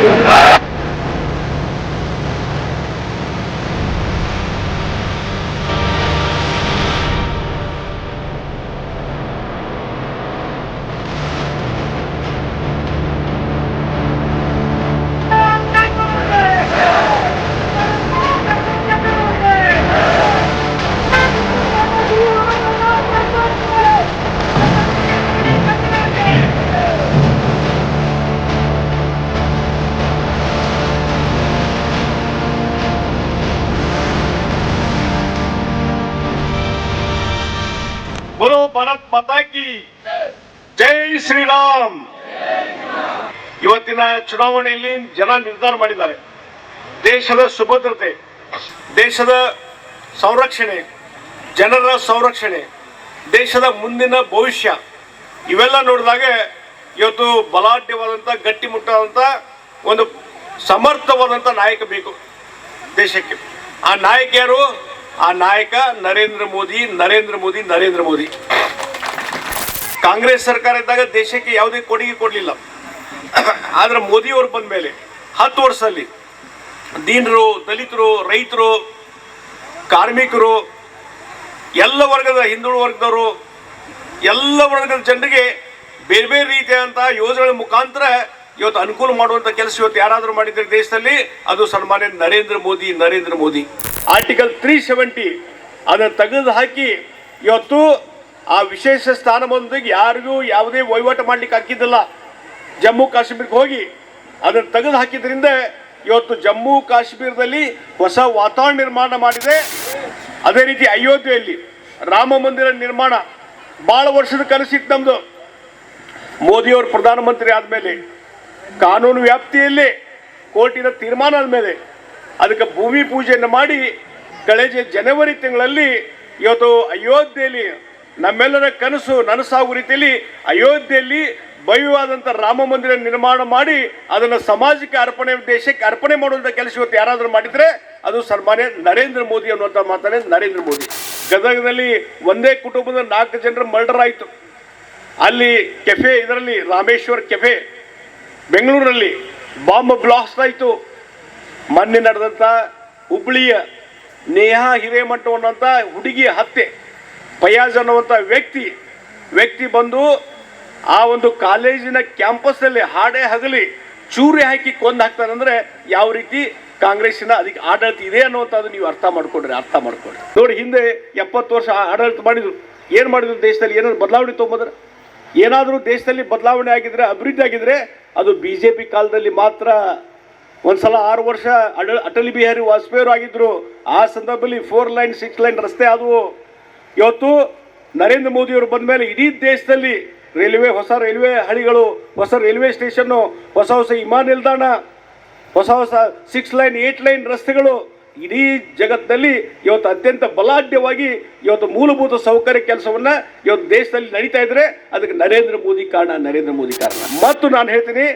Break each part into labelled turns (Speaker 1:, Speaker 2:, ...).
Speaker 1: Thank you. ಗುರು ಭರತ್ ಮತಾಕಿ ಜೈ ಶ್ರೀರಾಮ್. ಇವತ್ತಿನ ಚುನಾವಣೆಯಲ್ಲಿ ಜನ ನಿರ್ಧಾರ ಮಾಡಿದ್ದಾರೆ. ದೇಶದ ಸುಭದ್ರತೆ, ದೇಶದ ಸಂರಕ್ಷಣೆ, ಜನರ ಸಂರಕ್ಷಣೆ, ದೇಶದ ಮುಂದಿನ ಭವಿಷ್ಯ, ಇವೆಲ್ಲ ನೋಡಿದಾಗ ಇವತ್ತು ಬಲಾಢ್ಯವಾದಂಥ ಗಟ್ಟಿಮುಟ್ಟಾದಂಥ ಒಂದು ಸಮರ್ಥವಾದಂಥ ನಾಯಕ ಬೇಕು ದೇಶಕ್ಕೆ. ಆ ನಾಯಕಿಯರು ಆ ನಾಯಕ ನರೇಂದ್ರ ಮೋದಿ ನರೇಂದ್ರ ಮೋದಿ ನರೇಂದ್ರ ಮೋದಿ. ಕಾಂಗ್ರೆಸ್ ಸರ್ಕಾರ ಇದ್ದಾಗ ದೇಶಕ್ಕೆ ಯಾವುದೇ ಕೊಡುಗೆ ಕೊಡಲಿಲ್ಲ. ಆದ್ರೆ ಮೋದಿಯವರು ಬಂದ ಮೇಲೆ ಹತ್ತು ವರ್ಷದಲ್ಲಿ ದೀನರು, ದಲಿತರು, ರೈತರು, ಕಾರ್ಮಿಕರು, ಎಲ್ಲ ವರ್ಗದ ಹಿಂದುಳಿದ ವರ್ಗದವರು, ಎಲ್ಲ ವರ್ಗದ ಜನರಿಗೆ ಬೇರೆ ಬೇರೆ ರೀತಿಯಾದಂಥ ಯೋಜನೆಗಳ ಮುಖಾಂತರ ಇವತ್ತು ಅನುಕೂಲ ಮಾಡುವಂಥ ಕೆಲಸ ಇವತ್ತು ಯಾರಾದರೂ ಮಾಡಿದ್ರೆ ದೇಶದಲ್ಲಿ, ಅದು ಸನ್ಮಾನ್ಯ Narendra Modi Narendra Modi. Article three seventy ಅದನ್ನು ತೆಗೆದು ಹಾಕಿ, ಇವತ್ತು ಆ ವಿಶೇಷ ಸ್ಥಾನಮಾನದೊಂದಿಗೆ ಯಾರಿಗೂ ಯಾವುದೇ ವಹಿವಾಟು ಮಾಡ್ಲಿಕ್ಕೆ ಹಾಕಿದ್ದಿಲ್ಲ. ಜಮ್ಮು ಕಾಶ್ಮೀರಕ್ಕೆ ಹೋಗಿ, ಅದನ್ನು ತೆಗೆದು ಹಾಕಿದ್ರಿಂದ ಇವತ್ತು ಜಮ್ಮು ಕಾಶ್ಮೀರದಲ್ಲಿ ಹೊಸ ವಾತಾವರಣ ನಿರ್ಮಾಣ ಮಾಡಿದೆ. ಅದೇ ರೀತಿ ಅಯೋಧ್ಯೆಯಲ್ಲಿ ರಾಮ ಮಂದಿರ ನಿರ್ಮಾಣ, ಭಾಳ ವರ್ಷದ ಕನಸಿತ್ತು ನಮ್ಮದು ಮೋದಿಯವರು ಪ್ರಧಾನಮಂತ್ರಿ ಆದಮೇಲೆ. ಕಾನೂನು ವ್ಯಾಪ್ತಿಯಲ್ಲಿ ಕೋರ್ಟಿನ ತೀರ್ಮಾನ ಮೇಲೆ ಅದಕ್ಕೆ ಭೂಮಿ ಪೂಜೆಯನ್ನು ಮಾಡಿ ಕಳೆದ ಜನವರಿ ತಿಂಗಳಲ್ಲಿ ಇವತ್ತು ಅಯೋಧ್ಯೆಯಲ್ಲಿ ನಮ್ಮೆಲ್ಲರ ಕನಸು ನನಸಾಗುವ ರೀತಿಯಲ್ಲಿ ಅಯೋಧ್ಯೆಯಲ್ಲಿ ಭವ್ಯವಾದಂಥ ರಾಮ ಮಂದಿರ ನಿರ್ಮಾಣ ಮಾಡಿ ಅದನ್ನು ಸಮಾಜಕ್ಕೆ ಅರ್ಪಣೆ ದೇಶಕ್ಕೆ ಅರ್ಪಣೆ ಮಾಡುವಂಥ ಕೆಲಸ ಇವತ್ತು ಯಾರಾದರೂ ಮಾಡಿದರೆ ಅದು ಸನ್ಮಾನ್ಯ ನರೇಂದ್ರ ಮೋದಿ ಅನ್ನುವಂಥ ಮಾತಾನೆ ನರೇಂದ್ರ ಮೋದಿ. ಗದಗದಲ್ಲಿ ಒಂದೇ ಕುಟುಂಬದ ನಾಲ್ಕು ಜನರ ಮರ್ಡರ್ ಆಯಿತು. ಅಲ್ಲಿ ಕೆಫೆ, ಇದರಲ್ಲಿ ರಾಮೇಶ್ವರ್ ಕೆಫೆ ಬೆಂಗಳೂರಲ್ಲಿ ಬಾಂಬ್ ಬ್ಲಾಸ್ಟ್ ಆಯಿತು. ಮೊನ್ನೆ ನಡೆದಂಥ ಹುಬ್ಳಿಯ ನೇಹಾ ಹಿರೇಮಠ ಅನ್ನುವಂಥ ಹುಡುಗಿ ಹತ್ಯೆ. ಫಯಾಜ್ ಅನ್ನುವಂಥ ವ್ಯಕ್ತಿ ವ್ಯಕ್ತಿ ಬಂದು ಆ ಒಂದು ಕಾಲೇಜಿನ ಕ್ಯಾಂಪಸ್ನಲ್ಲಿ ಹಾಡೇ ಹಗಲಿ, ಚೂರಿ ಹಾಕಿ ಕೊಂದು ಹಾಕ್ತಾನಂದ್ರೆ ಯಾವ ರೀತಿ ಕಾಂಗ್ರೆಸ್ಸಿನ ಅದಕ್ಕೆ ಆಡಳಿತ ಇದೆ ಅನ್ನುವಂಥದ್ದು ನೀವು ಅರ್ಥ ಮಾಡ್ಕೊಡ್ರಿ ಅರ್ಥ ಮಾಡ್ಕೊಡ್ರಿ ನೋಡಿ, ಹಿಂದೆ ಎಪ್ಪತ್ತು ವರ್ಷ ಆಡಳಿತ ಮಾಡಿದ್ರು. ಏನು ಮಾಡಿದ್ರು ದೇಶದಲ್ಲಿ? ಏನಾದ್ರು ಬದಲಾವಣೆ ತೊಗೊಂಬಂದ್ರೆ? ಏನಾದರೂ ದೇಶದಲ್ಲಿ ಬದಲಾವಣೆ ಆಗಿದ್ರೆ, ಅಭಿವೃದ್ಧಿ ಆಗಿದ್ರೆ, ಅದು ಬಿ ಜೆ ಪಿ ಕಾಲದಲ್ಲಿ ಮಾತ್ರ ಒಂದ್ಸಲ ಆರು ವರ್ಷ ಅಟಲ್ ಅಟಲ್ ಬಿಹಾರಿ ವಾಜಪೇಯಿ ಆಗಿದ್ರು. ಆ ಸಂದರ್ಭದಲ್ಲಿ ಫೋರ್ ಲೈನ್ ಸಿಕ್ಸ್ ಲೈನ್ ರಸ್ತೆ ಆದವು. ಇವತ್ತು ನರೇಂದ್ರ ಮೋದಿಯವರು ಬಂದ ಮೇಲೆ ಇಡೀ ದೇಶದಲ್ಲಿ ರೈಲ್ವೆ, ಹೊಸ ರೈಲ್ವೆ ಹಳಿಗಳು, ಹೊಸ ರೈಲ್ವೆ ಸ್ಟೇಷನ್ನು, ಹೊಸ ಹೊಸ ವಿಮಾನ ನಿಲ್ದಾಣ, ಹೊಸ ಹೊಸ ಸಿಕ್ಸ್ ಲೈನ್ ಏಟ್ ಲೈನ್ ರಸ್ತೆಗಳು ಇಡೀ ಜಗತ್ತಿನಲ್ಲಿ ಇವತ್ತು ಅತ್ಯಂತ ಬಲಾಢ್ಯವಾಗಿ ಇವತ್ತು ಮೂಲಭೂತ ಸೌಕರ್ಯ ಕೆಲಸವನ್ನ ಇವತ್ತು ದೇಶದಲ್ಲಿ ನಡೀತಾ ಇದ್ರೆ ಅದಕ್ಕೆ ನರೇಂದ್ರ ಮೋದಿ ಕಾರಣ, ನರೇಂದ್ರ ಮೋದಿ ಕಾರಣ. ಮತ್ತು ನಾನು ಹೇಳ್ತೀನಿ,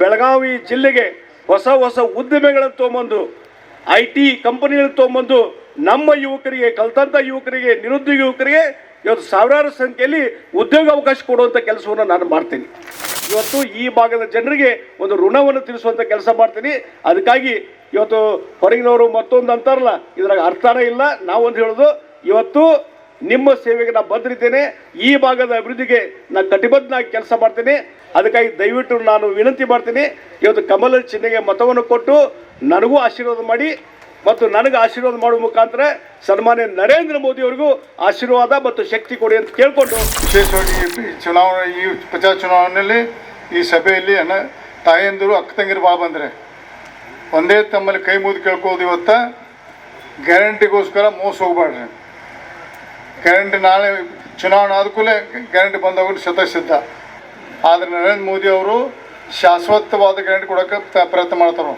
Speaker 1: ಬೆಳಗಾವಿ ಜಿಲ್ಲೆಗೆ ಹೊಸ ಹೊಸ ಉದ್ದಿಮೆಗಳನ್ನು ತೊಗೊಂಬಂದು ಐ ಟಿ ಕಂಪನಿಗಳನ್ನು ತೊಗೊಂಬಂದು ನಮ್ಮ ಯುವಕರಿಗೆ, ಕಲ್ತಂತ ಯುವಕರಿಗೆ, ನಿರುದ್ಯೋಗ ಯುವಕರಿಗೆ ಇವತ್ತು ಸಾವಿರಾರು ಸಂಖ್ಯೆಯಲ್ಲಿ ಉದ್ಯೋಗ ಅವಕಾಶ ಕೊಡುವಂಥ ಕೆಲಸವನ್ನು ನಾನು ಮಾಡ್ತೀನಿ. ಇವತ್ತು ಈ ಭಾಗದ ಜನರಿಗೆ ಒಂದು ಋಣವನ್ನು ತಿಳಿಸುವಂಥ ಕೆಲಸ ಮಾಡ್ತೀನಿ. ಅದಕ್ಕಾಗಿ ಇವತ್ತು ಹೊರಗಿನವರು ಮತ್ತೊಂದು ಅಂತಾರಲ್ಲ, ಇದ್ರಾಗ ಅರ್ಥನೇ ಇಲ್ಲ. ನಾವೊಂದು ಹೇಳೋದು, ಇವತ್ತು ನಿಮ್ಮ ಸೇವೆಗೆ ನಾನು ಬದ್ರಿದ್ದೇನೆ ಈ ಭಾಗದ ಅಭಿವೃದ್ಧಿಗೆ ನಾನು ಕಟಿಬದ್ಧನಾಗಿ ಕೆಲಸ ಮಾಡ್ತೀನಿ. ಅದಕ್ಕಾಗಿ ದಯವಿಟ್ಟು ನಾನು ವಿನಂತಿ ಮಾಡ್ತೀನಿ. ಇವತ್ತು ಕಮಲ ಚಿಹ್ನೆಗೆ ಮತವನ್ನು ಕೊಟ್ಟು ನನಗೂ ಆಶೀರ್ವಾದ ಮಾಡಿ ಮತ್ತು ನನಗೆ ಆಶೀರ್ವಾದ ಮಾಡುವ ಮುಖಾಂತರ ಸನ್ಮಾನ್ಯ ನರೇಂದ್ರ ಮೋದಿ ಅವರಿಗೂ ಆಶೀರ್ವಾದ ಮತ್ತು ಶಕ್ತಿ ಕೊಡಿ ಅಂತ ಕೇಳ್ಕೊಂಡು
Speaker 2: ವಿಶೇಷವಾಗಿ ಚುನಾವಣೆ, ಈ ಪ್ರಚಾರ ಚುನಾವಣೆಯಲ್ಲಿ ಈ ಸಭೆಯಲ್ಲಿ ತಾಯಂದಿರು ಅಕ್ಕ ತಂಗಿರು ಬಾ ಬಂದರೆ ಒಂದೇ ತಮ್ಮಲ್ಲಿ ಕೈ ಮುಗಿದು ಕೇಳ್ಕೋದು ಇವತ್ತು, ಗ್ಯಾರಂಟಿಗೋಸ್ಕರ ಮೋಸ ಹೋಗ್ಬೇಡ್ರಿ. ಗ್ಯಾರಂಟಿ ನಾಳೆ ಚುನಾವಣೆ ಆದ ಕೂಡಲೇ ಗ್ಯಾರಂಟಿ ಬಂದವರು ಶತಸಿದ್ಧ ಆದರೆ ನರೇಂದ್ರ ಮೋದಿ ಅವರು ಶಾಶ್ವತವಾದ ಗ್ಯಾರಂಟಿ ಕೊಡೋಕೆ ಪ್ರಯತ್ನ ಮಾಡ್ತಾರೆ.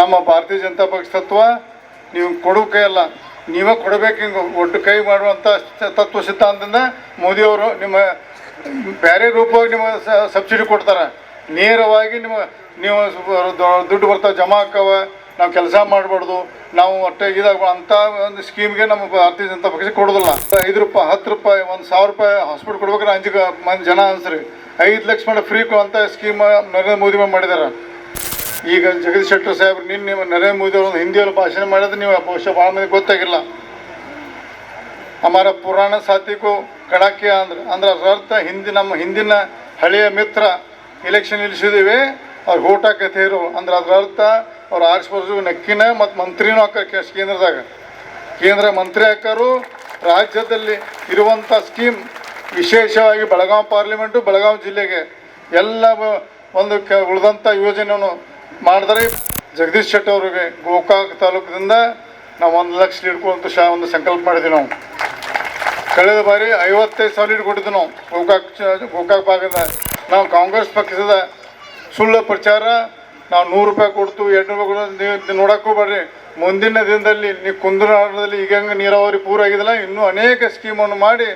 Speaker 2: ನಮ್ಮ ಭಾರತೀಯ ಜನತಾ ಪಕ್ಷ ತತ್ವ, ನೀವು ಕೊಡೋ ಕೈ ಅಲ್ಲ, ನೀವೇ ಕೊಡಬೇಕು ಹಿಂಗೆ. ಒಟ್ಟು ಕೈ ಮಾಡುವಂಥ ತತ್ವ ಸಿದ್ಧಾಂತದಿಂದ ಮೋದಿಯವರು ನಿಮ್ಮ, ಬೇರೆ ರೂಪವಾಗಿ ನಿಮ್ಮ ಸಬ್ಸಿಡಿ ಕೊಡ್ತಾರೆ. ನೇರವಾಗಿ ನಿಮ್ಮ ನೀವು ದುಡ್ಡು ಬರ್ತಾವೆ ಜಮಾ ಆಕ್ಕವ ನಾವು ಕೆಲಸ ಮಾಡಬಾರ್ದು, ನಾವು ಒಟ್ಟೆ ಇದಾಗ ಅಂಥ ಒಂದು ಸ್ಕೀಮ್ಗೆ ನಮ್ಮ ಭಾರತೀಯ ಜನತಾ ಪಕ್ಷ ಕೊಡೋದಿಲ್ಲ. ಐದು ರೂಪಾಯಿ, ಹತ್ತು ರೂಪಾಯಿ, ಒಂದು ಸಾವಿರ ರೂಪಾಯಿ ಹಾಸ್ಪಿಟ್ಲ್ ಕೊಡ್ಬೇಕಾದ್ರೆ ಅಂಜು ಮಂದಿ ಜನ ಅನ್ಸ್ರಿ. ಐದು ಲಕ್ಷ ಮಾಡಿ ಫ್ರೀ ಅಂತ ಸ್ಕೀಮ್ ನರೇಂದ್ರ ಮೋದಿ ಮಾಡಿದಾರೆ. ಈಗ ಜಗದೀಶ್ ಶೆಟ್ಟರ್ ಸಾಹೇಬ್ರು ನೀವು ನರೇಂದ್ರ ಮೋದಿ ಅವರು ಒಂದು ಹಿಂದಿಯಲ್ಲಿ ಭಾಷಣ ಮಾಡಿದ್ರೆ ನೀವು ಬಹುಶಃ ಭಾಳ ಮಂದಿ ಗೊತ್ತಾಗಿಲ್ಲ. ಅಮಾರ ಪುರಾಣ ಸಾಥಿಗೂ ಕಡಾಕಿ ಅಂದ್ರೆ ಅಂದ್ರೆ, ಅದರ ಅರ್ಥ ಹಿಂದಿ ನಮ್ಮ ಹಿಂದಿನ ಹಳೆಯ ಮಿತ್ರ ಇಲೆಕ್ಷನ್ ನಿಲ್ಲಿಸಿದ್ದೀವಿ ಅವ್ರು ಓಟ್ ಕಥೆಯರು ಅಂದ್ರೆ ಅದ್ರ ಅರ್ಥ ಅವ್ರು ಆರಿಸ್ಬೋದು ನೆಕ್ಕಿನ ಮತ್ತು ಮಂತ್ರಿನೂ ಹಾಕ ಕೇಂದ್ರದಾಗ. ಕೇಂದ್ರ ಮಂತ್ರಿ ಹಾಕರು. ರಾಜ್ಯದಲ್ಲಿ ಇರುವಂಥ ಸ್ಕೀಮ್ ವಿಶೇಷವಾಗಿ ಬೆಳಗಾವಿ ಪಾರ್ಲಿಮೆಂಟು ಬೆಳಗಾವಿ ಜಿಲ್ಲೆಗೆ ಎಲ್ಲ ಒಂದು ಕ ಉಳಿದಂಥ ಯೋಜನೆಯನ್ನು ಮಾಡಿದ್ರೆ ಜಗದೀಶ್ ಶೆಟ್ಟಿ ಅವರಿಗೆ ಗೋಕಾಕ್ ತಾಲೂಕದಿಂದ ನಾವು ಒಂದು ಲಕ್ಷ ಹಿಡ್ಕೊಂತ ಶಾ, ಒಂದು ಸಂಕಲ್ಪ ಮಾಡಿದ್ವಿ ನಾವು. ಕಳೆದ ಬಾರಿ ಐವತ್ತೈದು ಸಾವಿರ ಲೀಡ್ ಕೊಟ್ಟಿದ್ದು ನಾವು. ಗೋಕಾಕ್ ಗೋಕಾಕ್ ಭಾಗದ ನಾವು ಕಾಂಗ್ರೆಸ್ ಪಕ್ಷದ ಸುಳ್ಳು ಪ್ರಚಾರ, ನಾವು ನೂರು ರೂಪಾಯಿ ಕೊಡ್ತು ಎರಡು ರೂಪಾಯಿ ಕೊಡ್ತು ನೀವು ಬರ್ರಿ. ಮುಂದಿನ ದಿನದಲ್ಲಿ ನೀವು ಕುಂದನಾಡದಲ್ಲಿ ಈಗ ಹೆಂಗೆ ನೀರಾವರಿ ಪೂರ ಆಗಿದೆಲ್ಲ ಇನ್ನೂ ಅನೇಕ ಸ್ಕೀಮನ್ನು ಮಾಡಿ,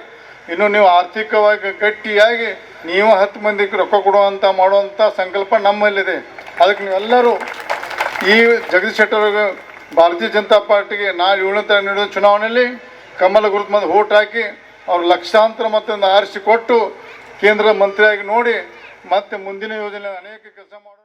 Speaker 2: ಇನ್ನು ನೀವು ಆರ್ಥಿಕವಾಗಿ ಗಟ್ಟಿಯಾಗಿ ನೀವು ಹತ್ತು ಮಂದಿಗೆ ರೊಕ್ಕ ಕೊಡುವಂಥ ಮಾಡುವಂಥ ಸಂಕಲ್ಪ ನಮ್ಮಲ್ಲಿದೆ. ಅದಕ್ಕೆ ನೀವೆಲ್ಲರೂ ಈ ಜಗದೀಶ್ ಶೆಟ್ಟರ್ ಭಾರತೀಯ ಜನತಾ ಪಾರ್ಟಿಗೆ ನಾಳೆ ಏಳನೇ ತಾರೀಕು ನಡೆಯುವ ಚುನಾವಣೆಯಲ್ಲಿ ಕಮಲ ಗುರುತು ಮಂದಿ ಓಟ್ ಹಾಕಿ, ಅವ್ರು ಲಕ್ಷಾಂತರ ಮತ್ತೊಂದು ಆರಿಸಿ ಕೊಟ್ಟು ಕೇಂದ್ರ ಮಂತ್ರಿಯಾಗಿ ನೋಡಿ ಮತ್ತೆ ಮುಂದಿನ ಯೋಜನೆ ಅನೇಕ ಕೆಲಸ ಮಾಡೋ